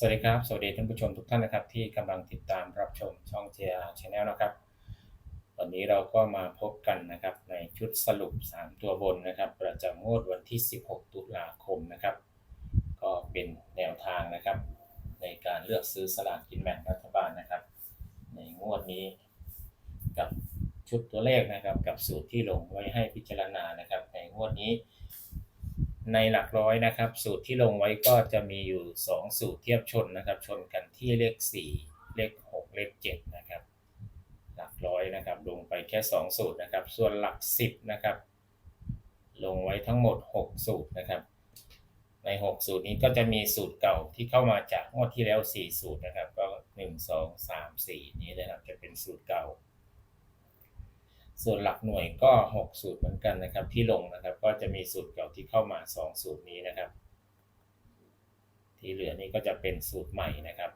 สวัสดีครับ สวัสดีท่านผู้ชมทุกท่านนะครับ ที่กำลังติดตามรับชมช่อง JR Channel นะครับ วันนี้เราก็มาพบกันนะครับในชุดสรุป 3 ตัวบนนะครับ ประจำงวดวันที่ 16 ตุลาคมนะครับ ก็เป็นแนวทางนะครับ ในการเลือกซื้อสลากกินแบ่งรัฐบาลนะครับ ในงวดนี้กับชุดตัวเลขนะครับ กับสูตรที่ลงไว้ให้พิจารณานะครับ ในงวดนี้ ในหลักร้อยนะครับ สูตรที่ลงไว้ก็จะมีอยู่ 2 สูตรเทียบชนนะครับ ชนกันที่เลข 4 เลข 6 เลข 7 นะครับ หลักร้อยนะครับ ลงไปแค่ 2 สูตรนะครับ ส่วนหลัก 10 นะครับ ลงไว้ทั้งหมด 6 สูตรนะครับ ใน 6 สูตรนี้ก็จะมีสูตรเก่าที่เข้ามาจากงวดที่แล้ว 4 สูตรนะครับ ก็ 1 2 3 4 นี้นะครับ จะเป็นสูตรเก่า ส่วนหลักหน่วยก็ 6 สูตรเหมือนกันนะครับ ที่ลงนะครับก็จะมีสูตรเก่าที่เข้ามา 2 สูตรนี้นะครับ ที่เหลือนี้ก็จะเป็นสูตรใหม่นะครับ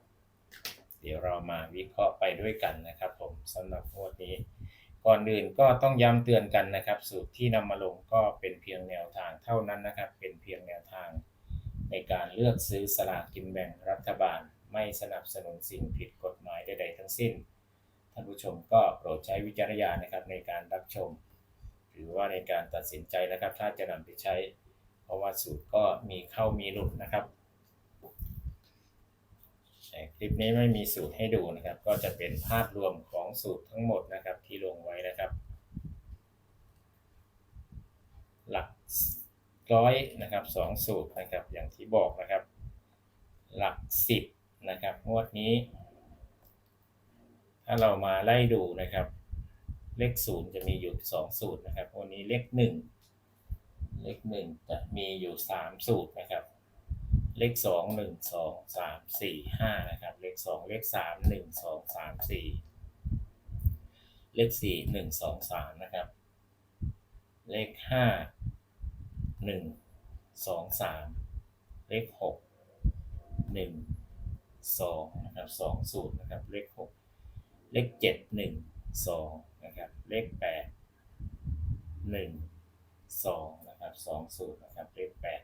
เดี๋ยวเรามาวิเคราะห์ไปด้วยกันนะครับ ผมสำหรับงวดนี้ก่อนอื่นก็ต้องย้ำเตือนกันนะครับ สูตรที่นำมาลงก็เป็นเพียงแนวทางเท่านั้นนะครับ เป็นเพียงแนวทาง ในการเลือกซื้อสลากกินแบ่งรัฐบาล ไม่สนับสนุนสิ่งผิดกฎหมายใดๆทั้งสิ้น ท่านผู้ชมก็โปรดใช้วิจารณญาณนะครับในการรับชม หรือว่าในการตัดสินใจนะครับ ถ้าจะนำไปใช้ เพราะว่าสูตรก็มีเข้ามีหลุดนะครับคลิปนี้ไม่มีสูตรให้ดูนะครับ ก็จะเป็นภาพรวมของสูตรทั้งหมดนะครับที่ลงไว้นะครับ หลักร้อยนะครับสองสูตรนะครับอย่างที่บอกนะครับ หลักสิบนะครับงวดนี้ ถ้าเรามาไล่ดูนะครับ เลขศูนย์จะมีอยู่สองสูตรนะครับ วันนี้เลขหนึ่งเลขหนึ่งจะมีอยู่สามสูตรนะครับ เลขสองหนึ่งสองสามสี่ห้านะครับ เลขสองเลขสามหนึ่งสองสามสี่เลขสี่หนึ่งสองสามนะครับ เลขห้าหนึ่งสองสามเลขหกหนึ่งสองนะครับสองสูตรนะครับ เลขหก เลขเจ็ดหนึ่งสองนะครับ เลขแปดหนึ่งสองนะครับสองสูตรนะครับ เลขแปด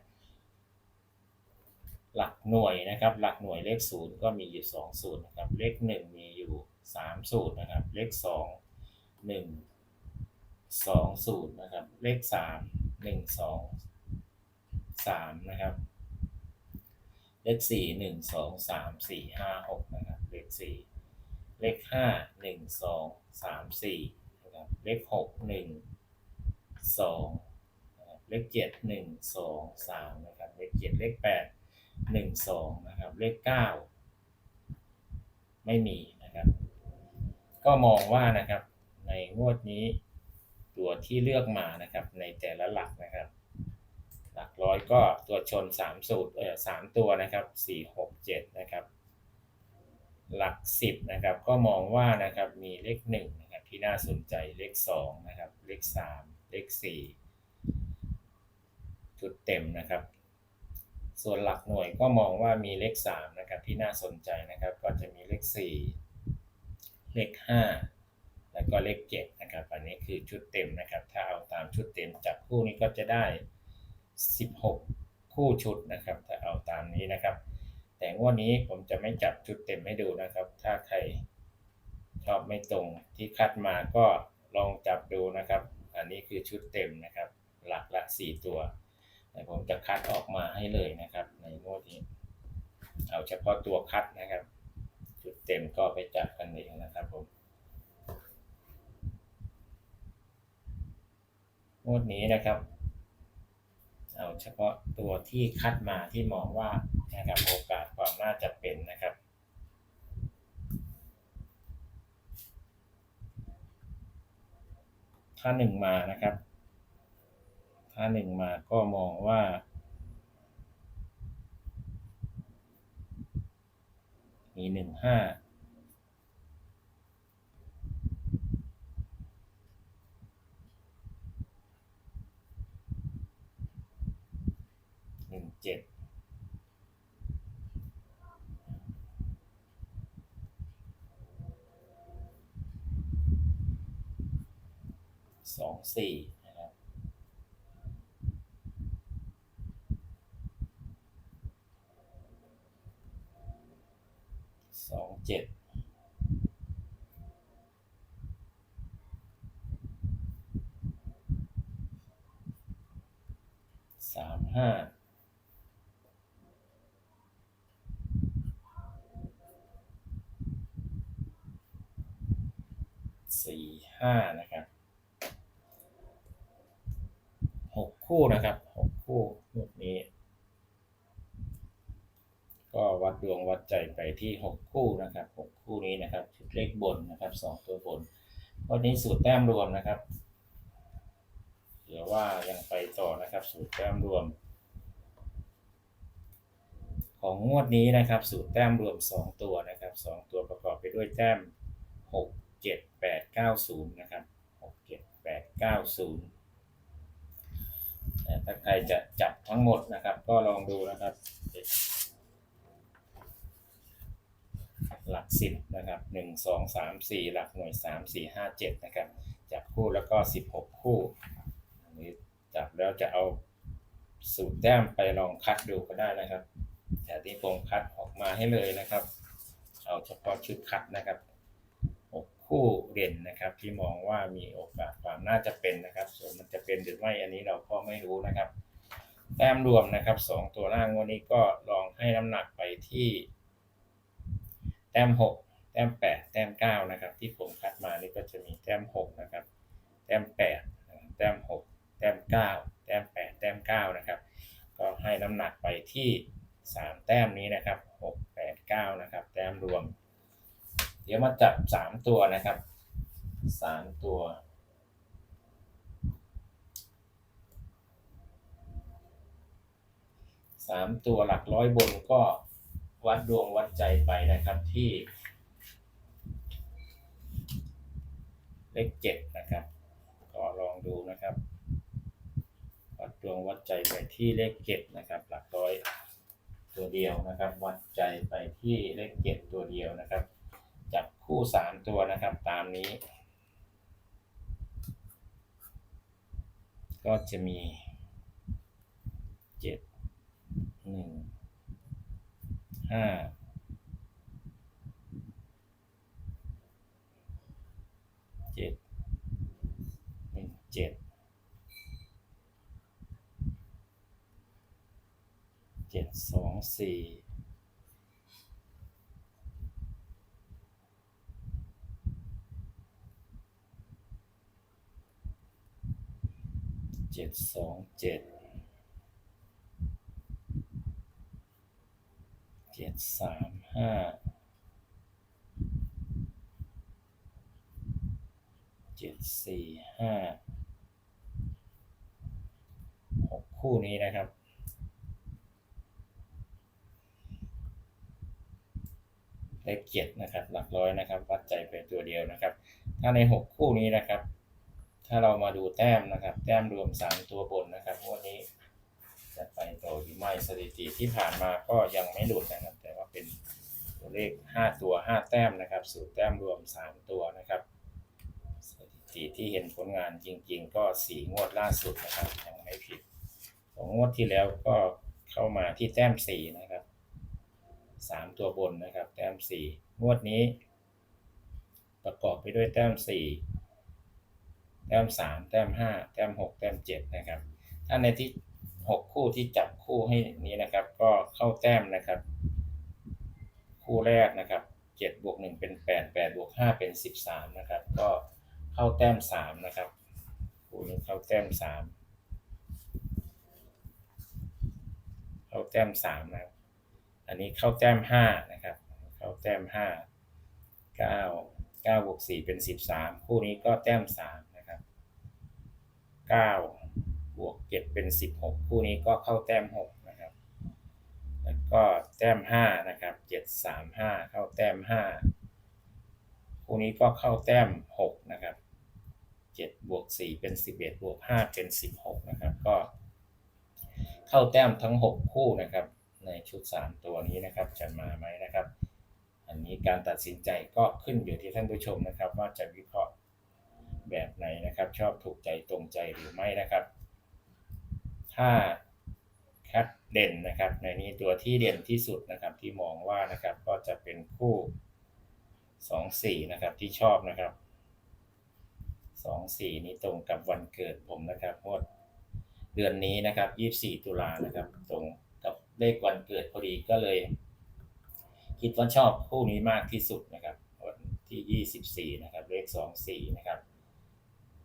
หลักหน่วยนะครับ หลักหน่วยเลขศูนย์ก็มีอยู่สองสูตรนะครับ เลขหนึ่งมีอยู่สามสูตรนะครับ เลขสองหนึ่งสองสูตรนะครับ เลขสามหนึ่งสองสามนะครับ เลขสี่หนึ่งสองสามสี่ห้าหกนะครับ เลขสี่ เลขห้าหนึ่งสองสามสี่นะครับเลขหกหนึ่งสองเลขเจ็ดหนึ่งสองสามนะครับเลขเจ็ดเลขแปดหนึ่งสองนะครับเลขเก้าไม่มีนะครับ ก็มองว่านะครับในงวดนี้ตัวที่เลือกมานะครับในแต่ละหลักนะครับ หลักร้อยก็ตัวชนสามสูตรเออสามตัวนะครับสี่หกเจ็ดนะครับ หลักสิบนะครับก็มองว่านะครับมีเลขหนึ่งนะครับที่น่าสนใจเลขสองนะครับเลขสามเลขสี่จุดเต็มนะครับ ส่วนหลักหน่วยก็มองว่ามีเลขสามนะครับที่น่าสนใจนะครับก็จะมีเลขสี่เลขห้าแล้วก็เลขเจ็ดนะครับอันนี้คือชุดเต็มนะครับถ้าเอาตามชุดเต็มจับคู่นี้ก็จะได้ 16 คู่ชุดนะครับถ้าเอาตามนี้นะครับ แต่งวดนี้ผมจะไม่จับชุดเต็มให้ดูนะครับ ถ้าใครชอบไม่ตรงที่คัดมาก็ลองจับดูนะครับ อันนี้คือชุดเต็มนะครับ หลักละ 4 ตัว แต่ผมจะคัดออกมาให้เลยนะครับ ในงวดนี้ เอาเฉพาะตัวคัดนะครับ ชุดเต็มก็ไปจับกันเองนะครับผมงวดนี้นะครับ เอาเฉพาะตัวที่คัดมาที่มองว่านะครับโอกาสความน่าจะเป็นนะครับถ้าหนึ่งมานะครับ ถ้าหนึ่งมาก็มองว่า มีหนึ่งห้าหนึ่ง เจ็ดสองสี่นะครับสองเจ็ดสามห้าสี่ ห้านะครับหกคู่นะครับหกคู่งวดนี้ ก็วัดดวงวัดใจไปที่หกคู่นะครับหกคู่นี้นะครับเลขบนนะครับสองตัวบนวันนี้สูตรแต้มรวมนะครับเดี๋ยวว่ายังไปต่อนะครับ สูตรแต้มรวม ของงวดนี้นะครับ สูตรแต้มรวมสองตัวนะครับสองตัวประกอบไปด้วยแต้มหก เจ็ดแปดเก้าศูนย์นะครับหกเจ็ดแปดเก้าศูนย์ถ้าใครจะจับทั้งหมดนะครับ ก็ลองดูนะครับ หลักสิบนะครับหนึ่งสองสามสี่หลักหน่วยสามสี่ห้าเจ็ดนะครับ จับคู่แล้วก็สิบหกคู่อันนี้จับแล้วจะเอาสูตรแต้มไปลองคัดดูก็ได้นะครับแต่ที่ผมคัดออกมาให้เลยนะครับ เอาเฉพาะชุดคัดนะครับ คู่เด่นนะครับ ที่มองว่ามีโอกาสความน่าจะเป็นนะครับ ส่วนมันจะเป็นหรือไม่อันนี้เราก็ไม่รู้นะครับ แต้มรวมนะครับสองตัวล่างวันนี้ก็ลองให้น้ำหนักไปที่ แต้มหกแต้มแปดแต้มเก้านะครับ ที่ผมคัดมานี่ก็จะมีแต้มหกนะครับ แต้มแปดแต้มหกแต้มเก้าแต้มแปดแต้มเก้านะครับ ก็ให้น้ำหนักไปที่สามแต้มนี้นะครับหกแปดเก้านะครับ แต้มรวม เดี๋ยวมาจับสามตัวนะครับสามตัว สามตัวหลักร้อยบนก็วัดดวงวัดใจไปนะครับที่ เลขเจ็ดนะครับ ก็ลองดูนะครับ วัดดวงวัดใจไปที่เลขเจ็ดนะครับ หลักร้อยตัวเดียวนะครับ วัดใจไปที่เลขเจ็ดตัวเดียวนะครับ คู่สามตัวนะครับ ตามนี้ ก็จะมีเจ็ดหนึ่งห้าเจ็ดหนึ่งเจ็ดเจ็ดสองสี่เจ็ดสองเจ็ดเจ็ดสามห้าเจ็ดสี่ห้าหกคู่นี้นะครับเลขเจ็ดนะครับ หลักร้อยนะครับ วัดใจไปตัวเดียวนะครับ ถ้าในหกคู่นี้นะครับ ถ้าเรามาดูแต้มนะครับ แต้มรวมสามตัวบนนะครับงวันนี้จะไปต่อหรือไม่สถิติที่ผ่านมาก็ยังไม่หลุดนะครับ แต่ว่าเป็นตัวเลข 5 ตัว 5 แต้มนะครับสูตรแต้มรวม 3 ตัวนะครับสถิติที่เห็นผลงานจริง ๆ ก็ 4 งวดล่าสุดนะครับยังไม่ผิดของงวดที่แล้วก็เข้ามาที่แต้ม 4 นะครับ 3 ตัวบนนะครับ แต้ม 4 งวดนี้ ประกอบไปด้วยแต้ม 4 แต้ม3แต้ม5แต้ม6แต้ม7นะครับ ถ้าในที่6คู่ที่จับคู่ให้นี้นะครับ ก็เข้าแต้มนะครับ คู่แรกนะครับ7บวก1เป็น8 8บวก5เป็น13นะครับ ก็เข้าแต้ม3นะครับคู่นี้เข้าแต้ม3เข้าแต้ม3นะครับ อันนี้เข้าแต้ม5นะครับ เข้าแต้ม5 9 9บวก4เป็น13คู่นี้ก็แต้ม3นะครับ 9 บวกเจ็ดเป็นสิบหกคู่นี้ก็เข้าแต้มหกนะครับ แล้วก็แต้มห้านะครับเจ็ดสามห้าเข้าแต้มห้าคู่นี้ก็เข้าแต้มหกนะครับเจ็ดบวกสี่เป็นสิบเอ็ดบวกห้าเป็นสิบหกนะครับ ก็เข้าแต้มทั้งหกคู่นะครับ ในชุดสามตัวนี้นะครับ จะมาไหมนะครับ อันนี้การตัดสินใจก็ขึ้นอยู่ที่ท่านผู้ชมนะครับ ว่าจะวิเคราะห์ แบบไหนนะครับ ชอบถูกใจตรงใจหรือไม่นะครับ ถ้าครับเด่นนะครับ ในนี้ตัวที่เด่นที่สุดนะครับที่มองว่านะครับก็จะเป็นคู่สองสี่นะครับที่ชอบนะครับสองสี่นี้ตรงกับวันเกิดผมนะครับงวดเดือนนี้นะครับยี่สี่ตุลานะครับ ตรงกับเลขวันเกิดพอดีก็เลย คิดว่าชอบคู่นี้มากที่สุดนะครับ วันที่ยี่สิบสี่นะครับ เลขสองสี่นะครับ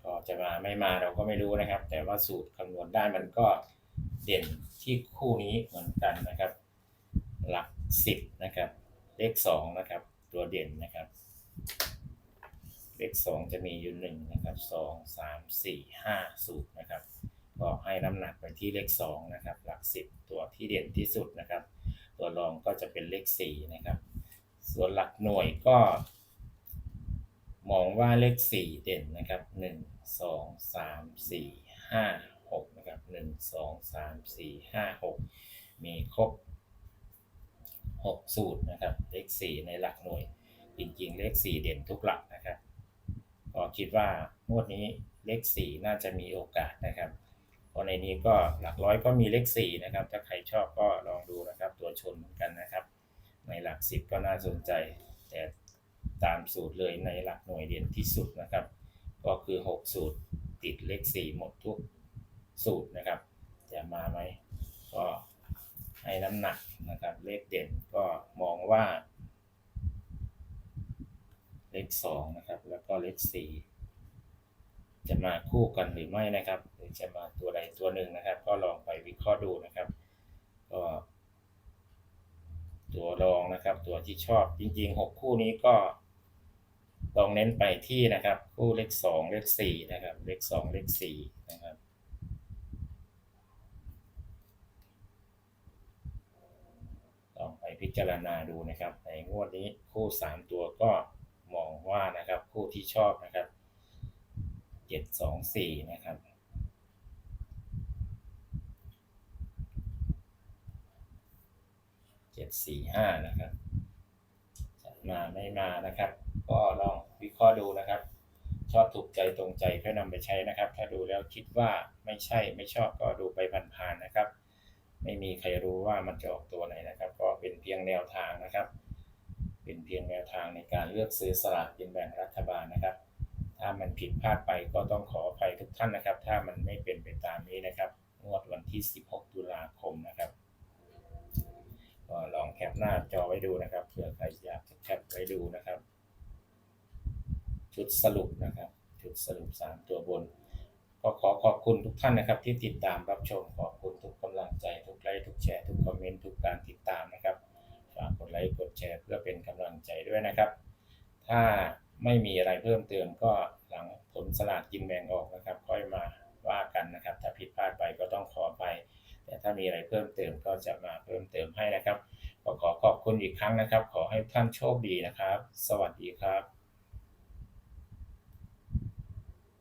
ก็จะมาไม่มาเราก็ไม่รู้นะครับ แต่ว่าสูตรคำนวณได้มันก็เด่นที่คู่นี้เหมือนกันนะครับ หลักสิบนะครับ เลขสองนะครับ ตัวเด่นนะครับ เลขสองจะมีอยู่หนึ่งนะครับสองสามสี่ห้าสูตรนะครับก็ให้น้ำหนักไปที่เลขสองนะครับ หลักสิบตัวที่เด่นที่สุดนะครับ ตัวรองก็จะเป็นเลขสี่นะครับ ส่วนหลักหน่วยก็ องว่าเลขสี่เด่นนะครับหนึ่งสองสามสี่ห้าหกนะครับหนึ่งสองสามสี่ห้าหกมีครบหกสูตรนะครับ เลขสี่ในหลักหน่วย จริงๆ เลขสี่เด่นทุกหลักนะครับ ก็คิดว่างวดนี้เลขสี่น่าจะมีโอกาสนะครับเพราะในนี้ก็หลักร้อยก็มีเลขสี่นะครับ ถ้าใครชอบก็ลองดูนะครับ ตัวชนเหมือนกันนะครับ ในหลักสิบก็น่าสนใจแต่ ตามสูตรเลยในหลักหน่วยเด่นที่สุดนะครับ ก็คือ 6 สูตรติดเลข 4 หมดทุกสูตรนะครับ จะมาไหมก็ให้น้ำหนักนะครับเลขเด่นก็มองว่า เลข2นะครับ แล้วก็เลข 4 จะมาคู่กันหรือไม่นะครับ หรือจะมาตัวใดตัวหนึ่งนะครับ ก็ลองไปวิเคราะห์ดูนะครับ ก็ตัวรองนะครับ ตัวที่ชอบจริงๆ 6 คู่นี้ก็ ลองเน้นไปที่นะครับ คู่เลข2เลข4นะครับเลข2เลข4นะครับลองไปพิจารณาดูนะครับ ในงวดนี้คู่3ตัวก็มองว่านะครับ คู่ที่ชอบนะครับ7 2 4นะครับเจ็ดสี่ห้านะครับมาไม่มานะครับ ก็ลองวิเคราะห์ดูนะครับ ชอบถูกใจตรงใจก็นำไปใช้นะครับ ถ้าดูแล้วคิดว่าไม่ใช่ไม่ชอบก็ดูไปผ่านๆนะครับ ไม่มีใครรู้ว่ามันจะออกตัวไหนนะครับ ก็เป็นเพียงแนวทางนะครับ เป็นเพียงแนวทางในการเลือกซื้อสลากกินแบ่งรัฐบาลนะครับ ถ้ามันผิดพลาดไปก็ต้องขออภัยทุกท่านนะครับ ถ้ามันไม่เป็นไปตามนี้นะครับงวดวันที่ 16 ตุลาคมนะครับก็ลองแคปหน้าจอไว้ดูนะครับเผื่อใครอยากจะแคปไว้ดูนะครับ ชุดสรุปนะครับ ชุดสรุป 3 ตัวบน ก็ขอขอบคุณทุกท่านนะครับ ที่ติดตามรับชมขอบคุณทุกกำลังใจทุกไลค์ทุกแชร์ทุกคอมเมนต์ทุกการติดตามนะครับฝากกดไลค์กดแชร์เพื่อเป็นกำลังใจด้วยนะครับ ถ้าไม่มีอะไรเพิ่มเติมก็หลังผลสลากกินแบ่งออกนะครับ ค่อยมาว่ากันนะครับ ถ้าผิดพลาดไปก็ต้องขอไปแต่ถ้ามีอะไรเพิ่มเติมก็จะมาเพิ่มเติมให้นะครับก็ขอขอบคุณอีกครั้งนะครับ ขอให้ท่านโชคดีนะครับ สวัสดีครับ